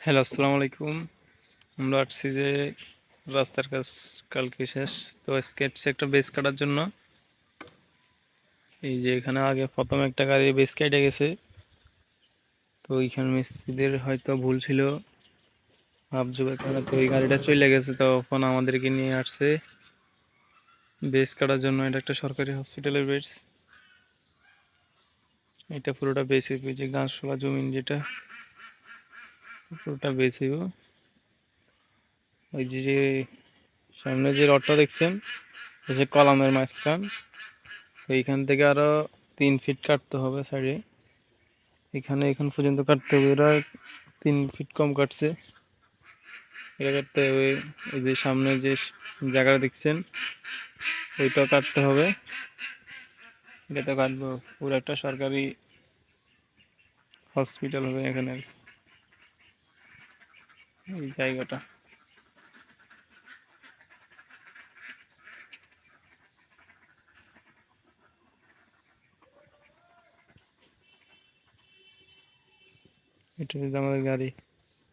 Hello, আসসালামু আলাইকুম। আমরা আসছি যে রাস্তার কাজ কালকে শেষ। তো স্কেচ একটা বেস কাটার জন্য। এই যে এখানে আগে প্রথম একটা গাড়ি বেস কেটে গেছে। তো ওইখানে মিস্ত্রিদের হয়তো ভুল ছিল। ভাবজব এখানে তো ওই গাড়িটা চলে গেছে তখন আমাদেরকে নিয়ে আসছে। বেস কাটার জন্য এটা একটা সরকারি হসপিটালের বেস। এটা পুরোটা বেস যে গাছশোলা জমিন যেটা। পুরোটা বেস হইব। ওই যে সামনে যে রডটা দেখছেন ওই যে কলামের মাঝখান, তো এইখান থেকে আরও তিন ফিট কাটতে হবে সাইডে এখানে এখান পর্যন্ত কাটতে হবে, এরা তিন ফিট কম কাটছে। এটা কাটতে হবে, এই যে সামনে যে জায়গাটা দেখছেন, ওইটাও কাটতে হবে। এটা তো কাটবো, পুরো একটা সরকারি হসপিটাল হবে এখানে এই জায়গাটা। এটা আমাদের গাড়ি।